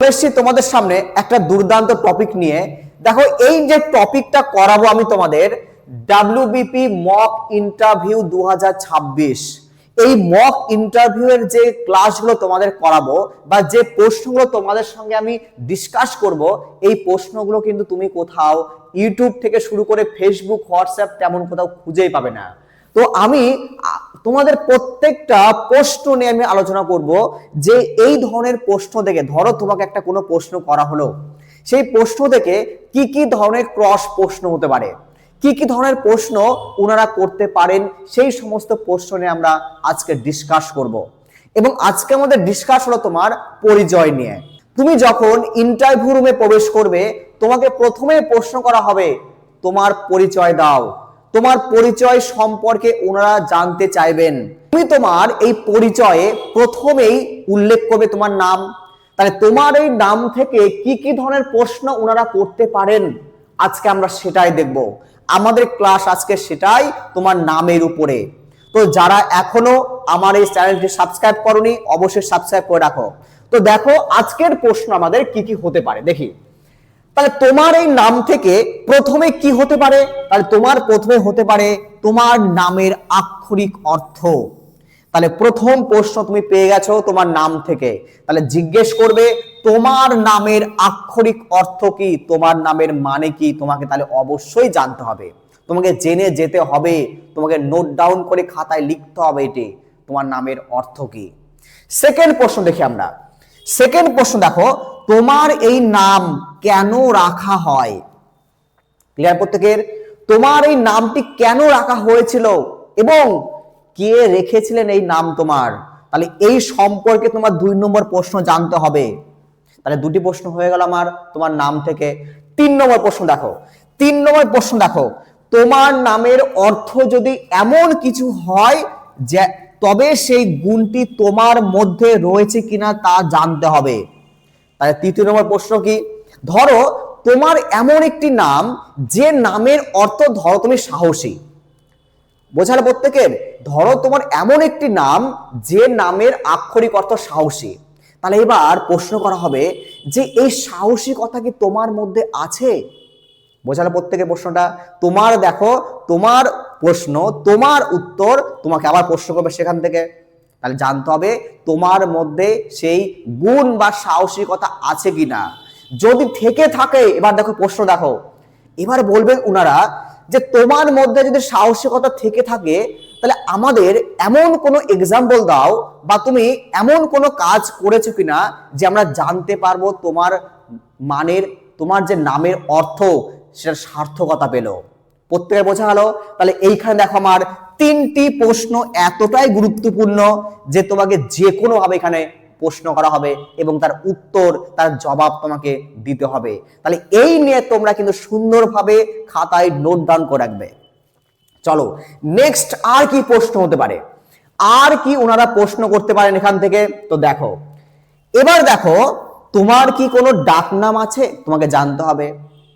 এসছি তোমাদের সামনে একটা দুর্দান্ত টপিক নিয়ে। দেখো, এই যে টপিকটা করাবো আমি তোমাদের ডাব্লিউবিপি মক ইন্টারভিউ দু এই মক ইন্টারভিউ এর যে ক্লাসগুলো তোমাদের করাবো বা যে প্রশ্নগুলো তোমাদের সঙ্গে আমি ডিসকাস করব, এই প্রশ্নগুলো কিন্তু তুমি কোথাও ইউটিউব থেকে শুরু করে ফেসবুক হোয়াটসঅ্যাপ তেমন কোথাও খুঁজেই পাবে না। তো আমি তোমাদের প্রত্যেকটা প্রশ্ন নিয়ে আমি আলোচনা করব যে এই ধরনের প্রশ্ন থেকে ধরো তোমাকে একটা কোনো প্রশ্ন করা হলো। সেই প্রশ্ন থেকে কি কি ধরনের ক্রস প্রশ্ন হতে পারে? কি কি ধরনের প্রশ্ন ওনারা করতে পারেন? সেই সমস্ত প্রশ্ন নিয়ে আমরা আজকে ডিসকাস করব। এবং আজকে আমাদের ডিসকাস হলো তোমার পরিচয় নিয়ে। তুমি যখন ইন্টারভিউ রুমে প্রবেশ করবে, তোমাকে প্রথমে প্রশ্ন করা হবে, তোমার পরিচয় দাও। তোমার পরিচয় সম্পর্কে ওনারা জানতে চাইবেন। তুমি তোমার এই পরিচয়ে প্রথমেই উল্লেখ করবে তোমার নাম। তাহলে তোমার এই নাম থেকে কি কি ধরনের প্রশ্ন ওনারা করতে পারেন, আজকে আমরা সেটাই দেখব। আমাদের ক্লাস আজকে সেটাই তোমার নামের উপরে। তো যারা এখনও আমার এই চ্যানেলটি সাবস্ক্রাইব করনি, অবশ্যই সাবস্ক্রাইব করে রাখো। তো দেখো, আজকের প্রশ্ন আমাদের কি কি হতে পারে? দেখি। তাহলে তোমার এই নাম থেকে প্রথমে কি হতে পারে? তাহলে তোমার প্রথমে হতে পারে তোমার নামের আক্ষরিক অর্থ। তাহলে প্রথম প্রশ্ন তুমি পেয়ে গেছো তোমার নাম থেকে। তাহলে জিজ্ঞেস করবে, তোমার নামের আক্ষরিক অর্থ কি? তোমার নামের মানে কি? তোমাকে তাহলে অবশ্যই জানতে হবে। তোমাকে জেনে যেতে হবে। তোমাকে নোট ডাউন করে খাতায় লিখতে হবে এটি, তোমার নামের অর্থ কি। সেকেন্ড প্রশ্ন দেখি আমরা। সেকেন্ড প্রশ্ন দেখো তোমার এই নাম কেন রাখা হয়? ক্লিয়ার প্রত্যেকের? তোমার এই নামটি কেন রাখা হয়েছিল? এবং কে রেখেছিলেন এই নাম তোমার? তাহলে এই সম্পর্কে তোমার দুই নম্বর প্রশ্ন জানতে হবে। তাহলে দুটি প্রশ্ন হয়ে গেল আমার, তোমার নাম থেকে। তিন নম্বর প্রশ্ন দেখো। তিন নম্বর প্রশ্ন দেখো। তোমার নামের অর্থ যদি এমন কিছু হয় যে, তবে সেই গুণটি তোমার মধ্যে রয়েছে কিনা তা জানতে হবে। তাহলে তৃতীয় নম্বর প্রশ্ন কি? ধরো তোমার এমন একটি নাম, যে নামের অর্থ ধরো তুমি সাহসী। বোঝালে প্রত্যেকের? ধরো তোমার এমন একটি নাম, যে নামের আক্ষরিক অর্থ সাহসী। তাহলে এবার প্রশ্ন করা হবে, যে এই সাহসী কথা কি তোমার মধ্যে আছে? বোঝালে প্রত্যেকের প্রশ্নটা। তোমার দেখো, তোমার প্রশ্ন, তোমার উত্তর তোমাকে আবার প্রশ্ন করবে সেখান থেকে। তাহলে জানতে হবে তোমার মধ্যে সেই গুণ বা সাহসিকতা আছে কিনা। যদি থেকে থাকে, এবার দেখো প্রশ্ন দেখো। এবার বলবেন উনারা যে তোমার মধ্যে যদি সাহসিকতা থেকে থাকে, তাহলে আমাদের এমন কোনো এক্সাম্পল দাও বা তুমি এমন কোনো কাজ করেছ কিনা যে আমরা জানতে পারব তোমার মানের, তোমার যে নামের অর্থ, সেটার সার্থকতা পেল। প্রত্যেকের বোঝা গেল তাহলে এইখানে দেখো আমার তিনটি প্রশ্ন এতটাই গুরুত্বপূর্ণ যে তোমাকে যে কোনো ভাবে এখানে প্রশ্ন করা হবে এবং তার উত্তর, তার জবাব তোমাকে দিতে হবে। তাহলে এই নিয়ে তোমরা কিন্তু সুন্দরভাবে খাতায় নোট ডাউন করে রাখবে। চলো নেক্সট আর কি প্রশ্ন হতে পারে? আর কি ওনারা প্রশ্ন করতে পারেন এখান থেকে? তো দেখো, এবার দেখো, তোমার কি কোনো ডাক নাম আছে? তোমাকে জানতে হবে।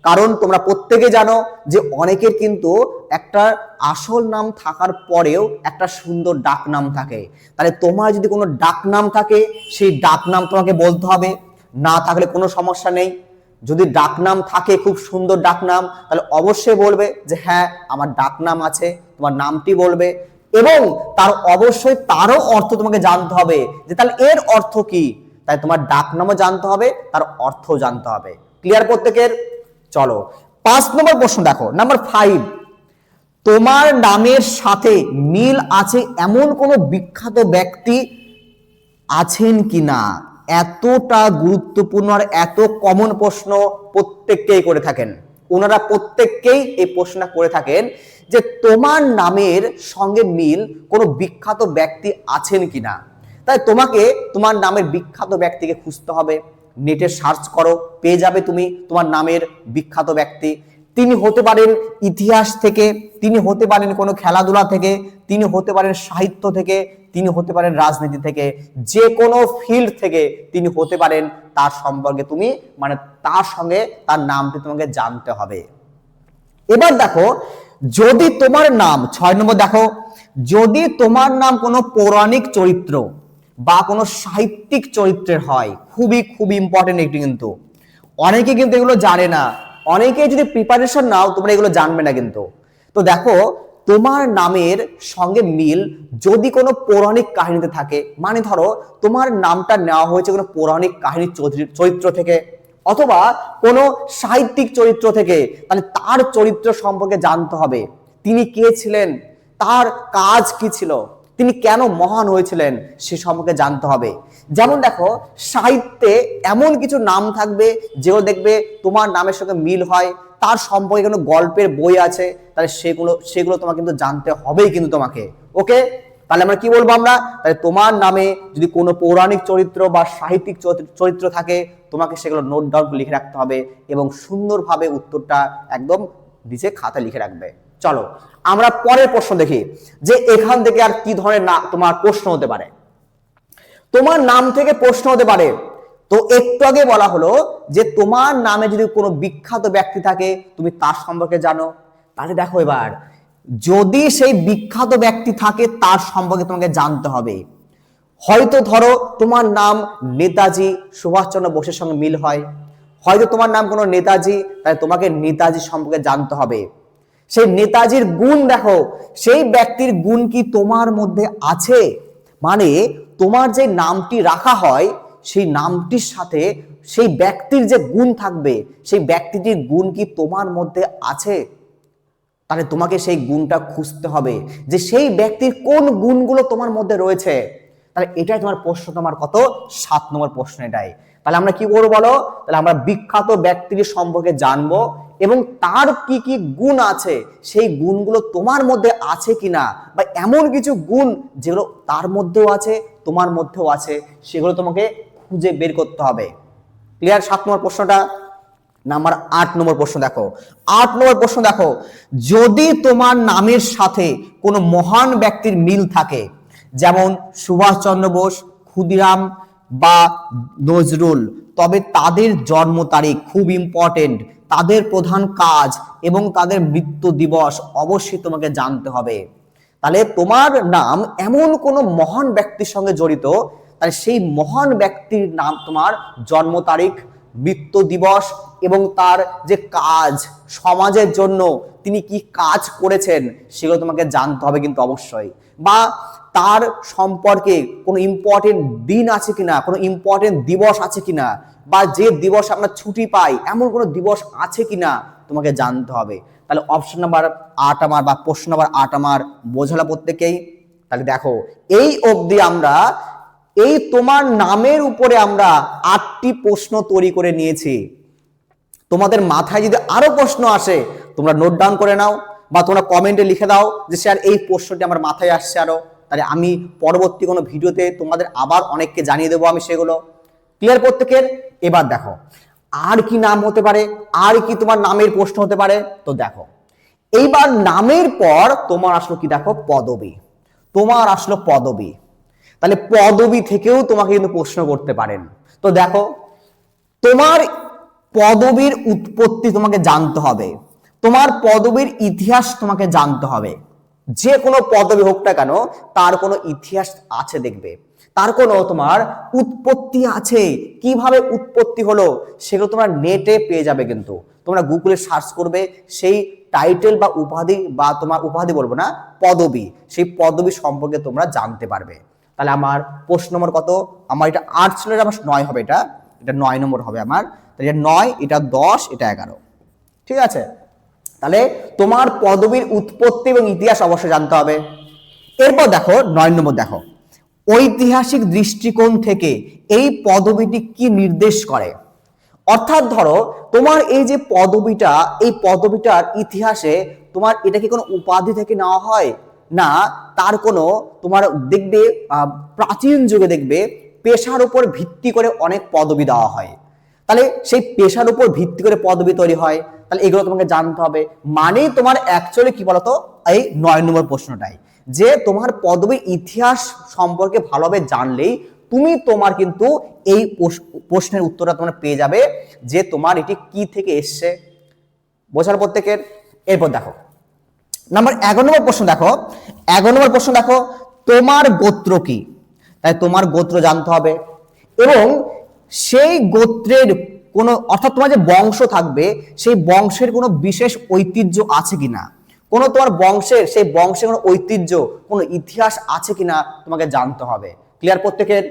কারণ তোমরা প্রত্যেকে জানো যে অনেকের কিন্তু একটা আসল নাম থাকার পরেও একটা সুন্দর ডাক নাম থাকে। তাহলে তোমার যদি কোনো ডাক নাম থাকে, সেই ডাক নাম তোমাকে বলতে হবে। না থাকলে কোনো সমস্যা নেই। যদি ডাকনাম থাকে, খুব সুন্দর ডাকনাম তাহলে অবশ্যই বলবে যে হ্যাঁ আমার ডাকনাম আছে, তোমার নামটি বলবে। এবং তার অবশ্যই তারও অর্থ তোমাকে জানতে হবে যে তাহলে এর অর্থ কি? তাই তোমার ডাকনামও জানতে হবে, তার অর্থও জানতে হবে। ক্লিয়ার প্রত্যেকের? চলো। পাঁচ নম্বর প্রশ্ন দেখো নাম্বার ফাইভ তোমার নামের সাথে মিল আছে এমন কোনো বিখ্যাত ব্যক্তি আছেন কিনা? এতটা গুরুত্বপূর্ণ আর এত কমন প্রশ্ন প্রত্যেককেই করে থাকেন। ওনারা প্রত্যেককেই এই প্রশ্নটা করে থাকেন যে তোমার নামের সঙ্গে মিল কোনো বিখ্যাত ব্যক্তি আছেন কিনা? তাই তোমাকে তোমার নামের বিখ্যাত ব্যক্তিকে খুঁজতে হবে। নেটে সার্চ করো, পেয়ে যাবে তুমি তোমার নামের বিখ্যাত ব্যক্তি। তিনি হতে পারেন ইতিহাস থেকে, তিনি হতে পারেন কোনো খেলাধুলা থেকে, তিনি হতে পারেন সাহিত্য থেকে, তিনি হতে পারেন রাজনীতি থেকে, যে কোনো ফিল্ড থেকে তিনি হতে পারেন তার সম্পর্কে তুমি মানে তার সঙ্গে তার নামটি তোমাকে জানতে হবে। এবার দেখো, যদি তোমার নাম, ছয় নম্বর দেখো, যদি তোমার নাম কোনো পৌরাণিক চরিত্র বা কোনো সাহিত্যিক চরিত্রের হয়, খুবই খুবই ইম্পর্টেন্ট একটি কিন্তু। অনেকে কিন্তু এগুলো জানে না। অনেকে যদি প্রিপারেশন নাও, তোমরা এগুলো জানবে না কিন্তু। তো দেখো, তোমার নামের সঙ্গে মিল যদি কোনো পৌরাণিক কাহিনীতে থাকে মানে ধরো, তোমার নামটা নেওয়া হয়েছে কোনো পৌরাণিক কাহিনীর চরিত্র- চরিত্র থেকে, অথবা কোনো সাহিত্যিক চরিত্র থেকে, তাহলে তার চরিত্র সম্পর্কে জানতে হবে। তিনি কে ছিলেন? তার কাজ কি ছিল? তিনি কেন মহান হয়েছিলেন সে সম্পর্কে জানতে হবে। যেমন দেখো, সাহিত্যে এমন কিছু নাম থাকবে যেগুলো দেখবে তোমার নামের সঙ্গে মিল হয়, তার সম্পর্কে কোনো গল্পের বই আছে, তাহলে সেগুলো সেগুলো তোমাকে কিন্তু জানতে হবেই কিন্তু তোমাকে। ওকে? তাহলে আমরা কি বলব আমরা? তাহলে তোমার নামে যদি কোনো পৌরাণিক চরিত্র বা সাহিত্যিক চরিত্র- চরিত্র থাকে, তোমাকে সেগুলো নোট ডাউন লিখে রাখতে হবে এবং সুন্দরভাবে উত্তরটা একদম নিচে খাতা লিখে রাখবে। চলো, আমরা পরের প্রশ্ন দেখি, যে এখান থেকে আর কি ধরনের না তোমার প্রশ্ন হতে পারে? তোমার নাম থেকে প্রশ্ন হতে পারে। তো একটু আগে বলা হলো যে তোমার নামে যদি কোনো বিখ্যাত ব্যক্তি থাকে, তুমি তার সম্পর্কে জানো। তাহলে দেখো এবার, যদি সেই বিখ্যাত ব্যক্তি থাকে, তার সম্পর্কে তোমাকে জানতে হবে। হয়তো ধরো তোমার নাম নেতাজি সুভাষচন্দ্র বোসের সঙ্গে মিল হয়। হয়তো তোমার নাম কোনো নেতাজি তাই তোমাকে নেতাজি সম্পর্কে জানতে হবে। সেই নেতাজির গুণ দেখো, সেই ব্যক্তির গুণ কি তোমার মধ্যে আছে? মানে তোমার যে নামটি রাখা হয়, সেই নামটির সাথে সেই ব্যক্তির যে গুণ থাকবে, সেই ব্যক্তিটির গুণ কি তোমার মধ্যে আছে? তাহলে তোমাকে সেই গুণটা খুঁজতে হবে, যে সেই ব্যক্তির কোন গুণগুলো তোমার মধ্যে রয়েছে। তাহলে এটাই তোমার প্রশ্ন তোমার কত? সাত নম্বর প্রশ্ন এটাই। তাহলে আমরা কি করব বলো? তাহলে আমরা বিখ্যাত ব্যক্তির সম্পর্কে জানব এবং তার কি কি গুণ আছে, সেই গুণগুলো তোমার মধ্যে আছে কিনা? বা এমন কিছু গুণ যেগুলো তার মধ্যেও আছে, তোমার মধ্যেও আছে, সেগুলো তোমাকে খুঁজে বের করতে হবে। ক্লিয়ার সাত নম্বর প্রশ্নটা। নাম্বার আট নম্বর প্রশ্ন দেখো। আট নম্বর প্রশ্ন দেখো। যদি তোমার নামের সাথে কোনো মহান ব্যক্তির মিল থাকে, যেমন সুভাষচন্দ্র বোস, ক্ষুদিরাম বা নজরুল, তবে তাদের জন্ম তারিখ খুব ইম্পর্টেন্ট তাদের প্রধান কাজ এবং তাদের মৃত্যু দিবস অবশ্যই তোমাকে জানতে হবে। তাহলে তোমার নাম এমন কোনো মহান ব্যক্তির সঙ্গে জড়িত, তাহলে সেই মহান ব্যক্তির নাম তোমার জন্ম তারিখ, মৃত্যু দিবস এবং তার যে কাজ, সমাজের জন্য তিনি কি কাজ করেছেন সেগুলো তোমাকে জানতে হবে কিন্তু অবশ্যই। বা তার সম্পর্কে কোনো ইম্পর্টেন্ট দিন আছে কিনা, কোনো ইম্পর্টেন্ট দিবস আছে কিনা বা যে দিবস আমরা ছুটি পাই, এমন কোনো দিবস আছে কিনা তোমাকে জানতে হবে। তাহলে অপশন নাম্বার আট আমার বা প্রশ্ন নাম্বার আট আমার বোঝালা প্রত্যেকেই তাহলে দেখো, এই অবধি আমরা, এই তোমার নামের উপরে আমরা আটটি প্রশ্ন তৈরি করে নিয়েছি। তোমাদের মাথায় যদি আরও প্রশ্ন আসে, তোমরা নোট ডাউন করে নাও বা তোমরা কমেন্টে লিখে দাও যে, স্যার, এই প্রশ্নটি আমার মাথায় আসছে আরও। তাহলে আমি পরবর্তী কোনো ভিডিওতে তোমাদের আবার অনেককে জানিয়ে দেবো আমি সেগুলো। ক্লিয়ার প্রত্যেকের? এবার দেখো। আর কি নাম হতে পারে? আর কি তোমার নামের প্রশ্ন হতে পারে? তো দেখো, এইবার নামের পর তোমার আসলো কি দেখো? পদবী। তোমার আসলো পদবী। তাহলে পদবী থেকেও তোমাকে কিন্তু প্রশ্ন করতে পারেন। তো দেখো, তোমার পদবীর উৎপত্তি তোমাকে জানতে হবে। তোমার পদবীর ইতিহাস তোমাকে জানতে হবে। যে কোনো পদবী হোক না কেন, তার কোনো ইতিহাস আছে দেখবে। তার কোনো তোমার উৎপত্তি আছে। কীভাবে উৎপত্তি হলো, সেগুলো তোমরা নেটে পেয়ে যাবে কিন্তু। তোমরা গুগলে সার্চ করবে, সেই টাইটেল বা উপাধি বা তোমার উপাধি বলব না, পদবী। সেই পদবী সম্পর্কে তোমরা জানতে পারবে। তাহলে আমার প্রশ্ন নম্বর কত? আমার এটা আট ছিল আমার নয় হবে এটা। এটা নয় নম্বর হবে আমার। তাহলে এটা নয়, এটা দশ, এটা এগারো। ঠিক আছে? তাহলে তোমার পদবীর উৎপত্তি এবং ইতিহাস অবশ্যই জানতে হবে। এরপর দেখো, নয় নম্বর দেখো। ঐতিহাসিক দৃষ্টিকোণ থেকে এই পদবীটি কি নির্দেশ করে? অর্থাৎ ধরো, তোমার এই যে পদবিটা, এই পদবিটার ইতিহাসে তোমার এটা কি কোনো উপাধি থেকে নেওয়া হয়? না, তার কোনো তোমার দেখবে প্রাচীন যুগে দেখবে পেশার উপর ভিত্তি করে অনেক পদবি দেওয়া হয়। তাহলে সেই পেশার উপর ভিত্তি করে পদবি তৈরি হয়। তাহলে এগুলো তোমাকে জানতে হবে। মানে তোমার অ্যাকচুয়ালি কি বলতো? এই নয় নম্বর প্রশ্নটাই। যে তোমার পদবীর ইতিহাস সম্পর্কে ভালোভাবে জানলেই তুমি তোমার কিন্তু এই প্রশ্নের উত্তরটা তোমরা পেয়ে যাবে যে তোমার এটি কি থেকে এসছে। বোঝার প্রত্যেকের। এরপর দেখো। নাম্বার এগারো নম্বর প্রশ্ন দেখো। এগারো নম্বর প্রশ্ন দেখো, তোমার গোত্র কি? তাই তোমার গোত্র জানতে হবে। এবং সেই গোত্রের কোনো, অর্থাৎ তোমার যে বংশ থাকবে, সেই বংশের কোনো বিশেষ ঐতিহ্য আছে কিনা? কোনো তোমার বংশের, সেই বংশের কোনো ঐতিহ্য, কোনো ইতিহাস আছে কিনা তোমাকে জানতে হবে। ক্লিয়ার প্রত্যেকের?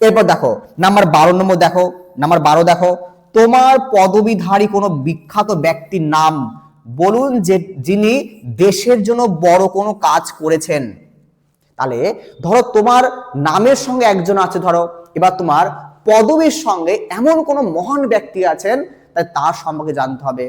এরপর দেখো, নাম্বার বারো নম্বর দেখো, নাম্বার বারো দেখো, তোমার পদবীধারী কোনো বিখ্যাত ব্যক্তির নাম বলুন যে, যিনি দেশের জন্য বড় কোনো কাজ করেছেন। তাহলে ধরো তোমার নামের সঙ্গে একজন আছে, ধরো, এবার তোমার পদবীর সঙ্গে এমন কোনো মহান ব্যক্তি আছেন, তাই তার সম্পর্কে জানতে হবে।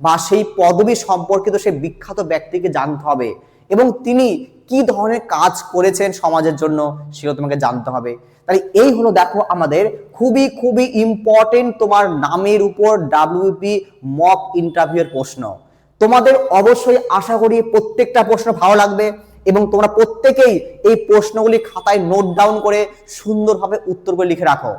বা সেই পদবী সম্পর্কিত সেই বিখ্যাত ব্যক্তিকে জানতে হবে। এবং তিনি কি ধরনের কাজ করেছেন সমাজের জন্য, সেও তোমাকে জানতে হবে। তাহলে এই হলো দেখো আমাদের খুবই খুবই ইম্পর্টেন্ট তোমার নামের উপর ডাব্লিউপি মক ইন্টারভিউয়ের প্রশ্ন। তোমাদের অবশ্যই আশা করি প্রত্যেকটা প্রশ্ন ভালো লাগবে এবং তোমরা প্রত্যেকেই এই প্রশ্নগুলি খাতায় নোট ডাউন করে সুন্দরভাবে উত্তরগুলো লিখে রাখো।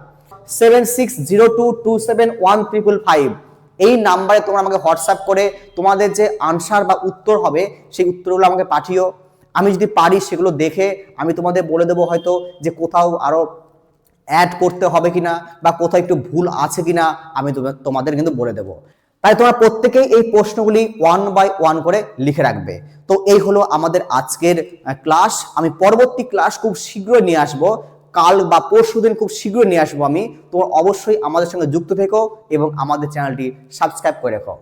Seven six zero two two seven one triple five এই নাম্বারে তোমরা আমাকে হোয়াটসঅ্যাপ করে তোমাদের যে আনসার বা উত্তর হবে, সেই উত্তরগুলো আমাকে পাঠিও। আমি যদি পারি সেগুলো দেখে আমি তোমাদের বলে দেবো হয়তো যে কোথাও আরও অ্যাড করতে হবে কিনা বা কোথাও একটু ভুল আছে কিনা, আমি তোমা- তোমাদের কিন্তু বলে দেবো। তাই তোমরা প্রত্যেকেই এই প্রশ্নগুলি ওয়ান বাই ওয়ান করে লিখে রাখবে। তো এই হলো আমাদের আজকের ক্লাস আমি পরবর্তী ক্লাস খুব শীঘ্রই নিয়ে আসব। কাল বা পরশু দিন খুব শীঘ্রই নিয়ে আসব আমি। তোমরা অবশ্যই আমাদের সঙ্গে যুক্ত থেকো এবং আমাদের চ্যানেলটি সাবস্ক্রাইব করে রেখো।